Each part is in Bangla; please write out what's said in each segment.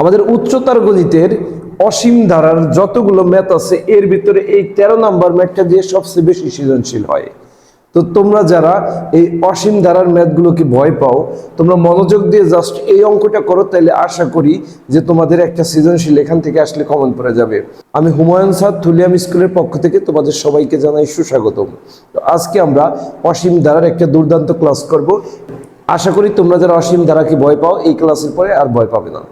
আমাদের উচ্চতার গণিতের অসীম ধারার যতগুলো ম্যাথ আছে, এর ভিতরে এই তেরো নম্বর ম্যাথটা দিয়ে সবচেয়ে বেশি সৃজনশীল হয়। তো তোমরা যারা এই অসীম ধারার ম্যাথগুলোকে ভয় পাও, তোমরা মনোযোগ দিয়ে জাস্ট এই অঙ্কটা করো তাহলে আশা করি যে তোমাদের একটা সৃজনশীল এখান থেকে আসলে কমন পড়ে যাবে। আমি হুমায়ুন স্যার, থুলিয়াম স্কুলের পক্ষ থেকে তোমাদের সবাইকে জানাই সুস্বাগতম। তো আজকে আমরা অসীম ধারার একটা দুর্দান্ত ক্লাস করব। আশা করি তোমরা যারা অসীম ধারাকে ভয় পাও, এই ক্লাসের পরে আর ভয় পাবে না।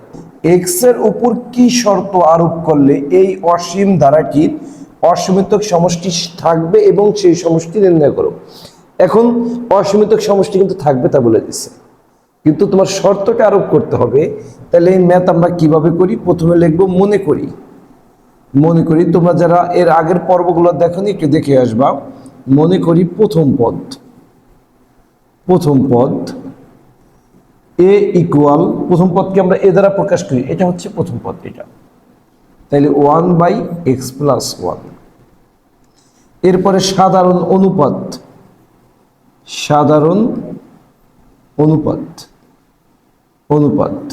এক্সের উপর কি শর্ত আরোপ করলে এই অসীম ধারাটির অসীমিতক সমষ্টি থাকবে এবং সেই সমষ্টি নির্ণয় করো? এখন অসীমিতক সমষ্টি কিন্তু থাকবে তা বলে দিচ্ছে কিন্তু তোমার শর্তটা আরোপ করতে হবে, তাহলে এই ম্যাথ আমরা কীভাবে করি? প্রথমে লিখব মনে করি। মনে করি তোমরা যারা এর আগের পর্বগুলো দেখোনি, একটু দেখে আসবা। মনে করি প্রথম পদ। প্রথম পদ এ ইকুয়াল প্রথম পদকে আমরা এ দ্বারা প্রকাশ করি। এটা হচ্ছে প্রথম পদ, এটা। তাইলে one by x plus one এরপরে সাধারণ অনুপাত। সাধারণ অনুপাত। অনুপাত।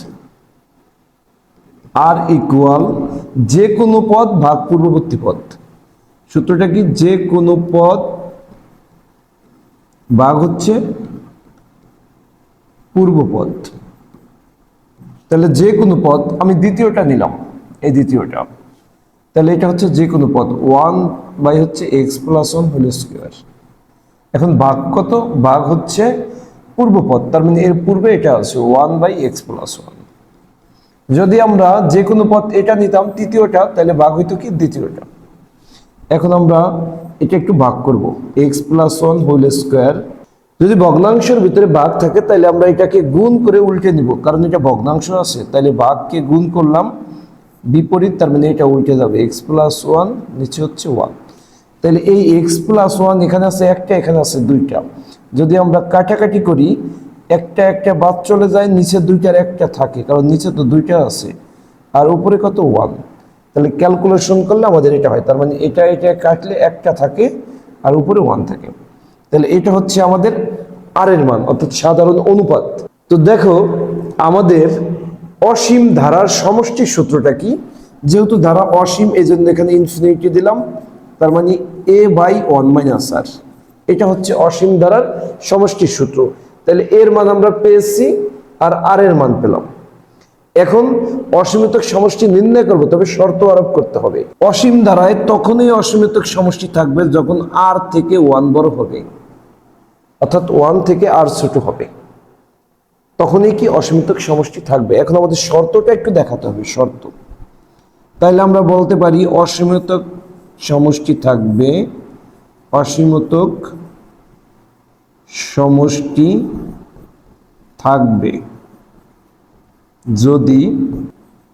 আর ইকুয়াল যে কোনো পদ, ভাগ পূর্ববর্তী পদ। সূত্রটা কি? যে কোনো পদ ভাগ হচ্ছে পূর্বপদ। তাহলে যে কোনো পদ, আমি দ্বিতীয়টা নিলাম, এই দ্বিতীয়টা। তাহলে এটা হচ্ছে যে কোনো পদ, ওয়ান বাই হচ্ছে x plus one whole square. এখন ভাগ কত? ভাগ হচ্ছে পূর্বপদ, তার মানে এর পূর্বে এটা আছে, one by x plus one. যদি আমরা যে কোনো পদ এটা নিতাম, তৃতীয়টা, তাহলে ভাগ হইতো কি? দ্বিতীয়টা। এখন আমরা এটা একটু ভাগ করব, x plus one whole square যদি ভগ্নাংশের ভিতরে ভাগ থাকে তাহলে আমরা এটাকে গুণ করে উল্টে নিব। কারণ এটা ভগ্নাংশ আছে তাহলে ভাগকে গুণ করলাম, বিপরীত তার মানে এটা উল্টে যাবে। এক্স প্লাস ওয়ান নিচে হচ্ছে ওয়ান তাহলে এই এক্স প্লাস ওয়ান এখানে আছে একটা, এখানে আছে দুইটা। যদি আমরা কাটাকাটি করি, একটা একটা বাদ চলে যায়, নিচে দুইটার একটা থাকে, কারণ নিচে তো দুইটা আছে, আর উপরে কত ওয়ান তাহলে ক্যালকুলেশন করলে আমাদের এটা হয়, তার মানে এটা এটা কাটলে একটা থাকে, আর উপরে ওয়ান থাকে। তাহলে এটা হচ্ছে আমাদের আর এর মান, অর্থাৎ সাধারণ অনুপাত। তো দেখো, আমাদের অসীম ধারার সমষ্টির সূত্রটা কি? যেহেতু ধারা অসীম এই জন্য এখানে ইনফিনিটি দিলাম, তার মানে a by one minus r এটা হচ্ছে অসীম ধারার সমষ্টির সূত্র। তাহলে এর মান আমরা পেয়েছি আর আর এর মান পেলাম। এখন অসীমিতক সমষ্টি নির্ণয় করব, তবে শর্ত আরোপ করতে হবে। অসীম ধারায় তখনই অসীমিতক সমষ্টি থাকবে যখন আর থেকে ওয়ান বড় হবে। অর্থাৎ ওয়ান থেকে আর ছোট হবে। তখনই কি অসীমিতক সমষ্টি থাকবে? এখন আমাদের শর্তটা একটু দেখাতে হবে, শর্ত। তাইলে আমরা বলতে পারি অসীমিতক সমষ্টি থাকবে অসীমিতক সমষ্টি থাকবে। যদি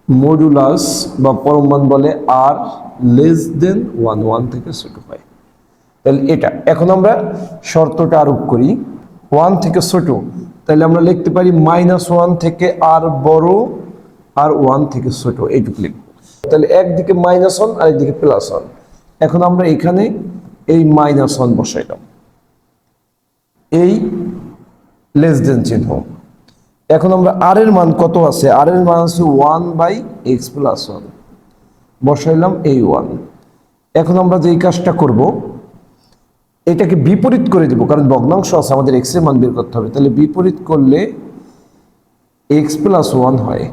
মডুলাস বা পরমাণ বলে r less than one one থেকে ছোট হয়। তাহলে এটা। এখন আমরা শর্তটা আরোপ করি। ওয়ান থেকে ছোট, তাহলে আমরা লিখতে পারি মাইনাস ওয়ান থেকে আর বড় আর ওয়ান থেকে ছোট, এইটুকু লিখব। তাহলে একদিকে মাইনাস ওয়ান আর একদিকে প্লাস ওয়ান এখন আমরা এখানে এই মাইনাস ওয়ান বসাইলাম। এই লেস দেন চিহ্ন। এখন আমরা আর এর মান কত আছে? আর এর মান আছে one by x plus one বসাইলাম এই ওয়ান এখন আমরা যেই কাজটা করব এটাকে বিপরীত করে দেব, কারণ ভগ্নাংশ আছে, আমাদের এক্সের মান বের করতে হবে। তাহলে বিপরীত করলে এক্স প্লাস ওয়ান হয়।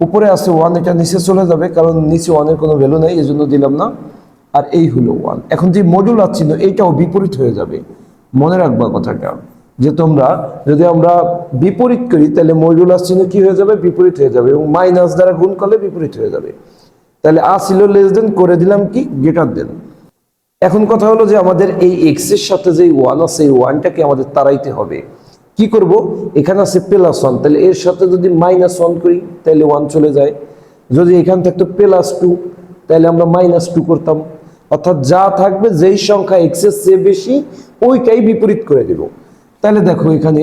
উপরে আছে ওয়ান এটা নিচে চলে যাবে, কারণ নিচে ওয়ানের কোনো ভ্যালু নেই এই জন্য দিলাম না। আর এই হলো ওয়ান এখন যে মডুলার চিহ্ন এইটাও বিপরীত হয়ে যাবে। মনে রাখবা কথাটা, যে তোমরা যদি আমরা বিপরীত করি, তাহলে মডুলার চিহ্ন কি হয়ে যাবে? বিপরীত হয়ে যাবে, এবং মাইনাস দ্বারা গুণ করলে বিপরীত হয়ে যাবে। তাহলে আ ছিল লেস দেন করে দিলাম কি? গ্রেটার দেন এখন কথা হলো যে আমাদের এই এক্সের সাথে যে ওয়ান আছে, এই ওয়ানটাকে আমাদের তাড়াইতে হবে। কি করব? এখানে আছে প্লাস ওয়ান তাহলে এর সাথে যদি মাইনাস ওয়ান করি, তাহলে ওয়ান চলে যায়। যদি এখান থাকতো প্লাস টু তাহলে আমরা মাইনাস টু করতাম। অর্থাৎ যা থাকবে, যেই সংখ্যা এক্সের চেয়ে বেশি, ওইটাই বিপরীত করে দেব। তাহলে দেখো এখানে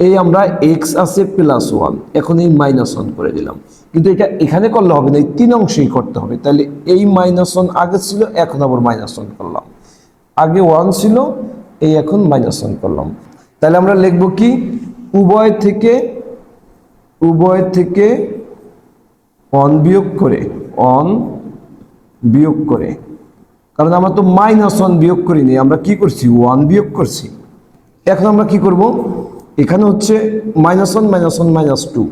এই আমরা এক্স আছে প্লাস ওয়ান এখন এই মাইনাস ওয়ান করে দিলাম। কিন্তু এটা এখানে করলে হবে না, এই তিন অংশেই করতে হবে। তাহলে এই মাইনাস ওয়ান আগে ছিল, এখন আবার মাইনাস ওয়ান করলাম। আগে ওয়ান ছিল, এই এখন মাইনাস ওয়ান করলাম। তাহলে আমরা লিখব কি? উভয় থেকে উভয় থেকে অন বিয়োগ করে অন বিয়োগ করে। কারণ আমরা তো মাইনাস ওয়ান বিয়োগ করিনি, আমরা কি করছি? ওয়ান বিয়োগ করছি। এখন আমরা কি করব? এখানে হচ্ছে minus one minus one minus two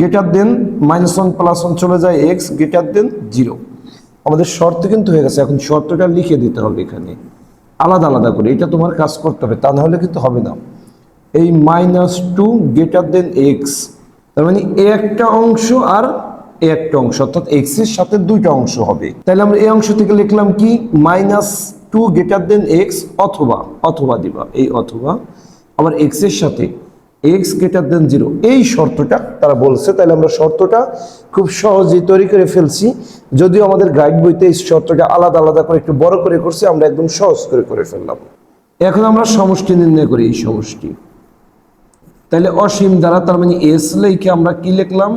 greater than minus one plus one চলে যায় এক্স গেটার দেন জিরো আমাদের শর্ত কিন্তু হয়ে গেছে, এখন শর্তটা লিখে দিতে হবে এখানে। আলাদা আলাদা করে, এটা তোমার কাজ করতে হবে, তা নাহলে কিন্তু হবে না। এই minus two greater than x তার মানে এ একটা অংশ আর এ একটা অংশ, অর্থাৎ এক্সের সাথে দুইটা অংশ হবে। তাহলে আমরা এই অংশ থেকে লিখলাম কি? Minus two greater than x অথবা অথবা দিবা, এই অথবা আবার এক্সের সাথে এক্স গ্রেটার দেন জিরো এই শর্তটা তারা বলছে। তাহলে আমরা শর্তটা খুব সহজেই তৈরি করে ফেলছি। যদিও আমাদের গাইড বইতে এই শর্তটা আলাদা আলাদা করে একটু বড় করে করছি, আমরা একদম সহজ করে করে ফেললাম। এখন আমরা সমষ্টি নির্ণয় করি এই সমষ্টি। তাহলে অসীম দ্বারা তার মানে এস লিখে আমরা কি লিখলাম?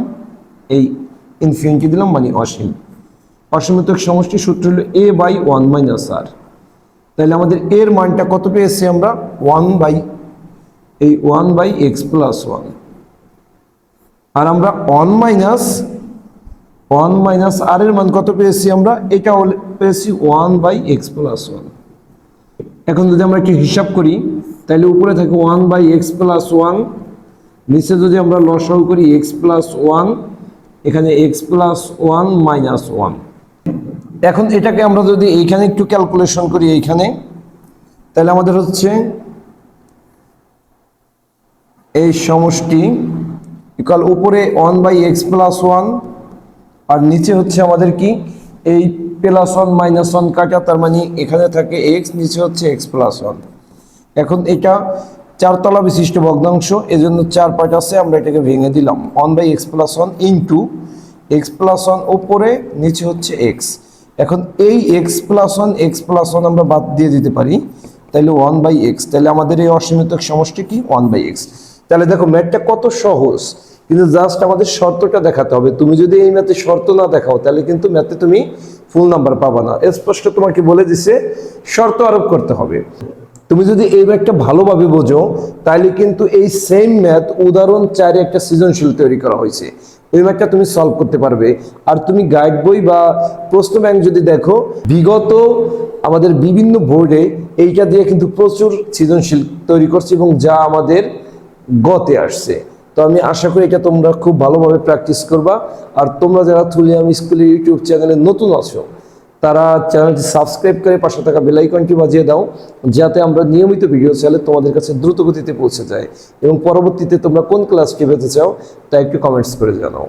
এই ইনফিনিটি দিলাম মানে অসীম। অসীমিত সমষ্টি সূত্র হলো a by one minus r তাহলে আমাদের এর মানটা কত পেয়েছি আমরা? ওয়ান বাই এই one by x plus one. আর আমরা one minus one minus r এর মান কত পেয়েছি আমরা? এটা পেয়েছি one by x plus one. এখন যদি আমরা একটু হিসাব করি, তাহলে উপরে থাকে one by x plus one, নিচে যদি আমরা লসাউ করি এক্স প্লাস ওয়ান, এখানে x plus one minus one. এখন এটাকে আমরা যদি এইখানে একটু ক্যালকুলেশন করি এইখানে, তাহলে আমাদের হচ্ছে এই সমষ্টি ইকাল উপরে one by x plus one আর নিচে হচ্ছে আমাদের কি? এই প্লাস ওয়ান মাইনাস ওয়ান কাটা, তার মানে এখানে থাকে এক্স নিচে হচ্ছে এক্স প্লাস ওয়ান এখন এটা চারতলা বিশিষ্ট ভগ্নাংশ, এজন্য চার পার্ট আছে, আমরা এটাকে ভেঙে দিলাম। One by x plus one into x plus one ওপরে নিচে হচ্ছে এক্স এখন এই x plus one x plus one আমরা বাদ দিয়ে দিতে পারি। তাহলে ওয়ান বাই এক্স তাহলে আমাদের এই অসীমিত সমষ্টি কি? ওয়ান বাই এক্স তাহলে দেখো ম্যাথটা কত সহজ, কিন্তু জাস্ট আমাদের শর্তটা দেখাতে হবে। তুমি যদি এই ম্যাথে শর্ত না দেখাও, তাহলে কিন্তু ম্যাথে তুমি ফুল নাম্বার পাবা না। স্পষ্ট তোমাকে বলে দিছে, শর্ত আরোপ করতে হবে। তুমি যদি এই ম্যাথটা ভালোভাবে বোঝো, তাহলে কিন্তু এই সেম ম্যাথ উদাহরণ চারে একটা সৃজনশীল তৈরি করা হয়েছে। ওই ম্যাথটা তুমি সলভ করতে পারবে। আর তুমি গাইড বই বা প্রশ্ন ব্যাংক যদি দেখো, বিগত আমাদের বিভিন্ন বোর্ডে এইটা দিয়ে কিন্তু প্রচুর সৃজনশীল তৈরি করছে এবং যা আমাদের গতে আসছে। তো আমি আশা করি এটা তোমরা খুব ভালোভাবে প্র্যাকটিস করবা। আর তোমরা যারা থুলিয়াম স্কুলের ইউটিউব চ্যানেলে নতুন আছো, তারা চ্যানেলটি সাবস্ক্রাইব করে পাশে থাকা বেলাইকনটি বাজিয়ে দাও, যাতে আমরা নিয়মিত ভিডিও চ্যানেলে তোমাদের কাছে দ্রুত গতিতে পৌঁছে যায়। এবং পরবর্তীতে তোমরা কোন ক্লাসটি পেতে চাও, তা একটু কমেন্টস করে জানাও।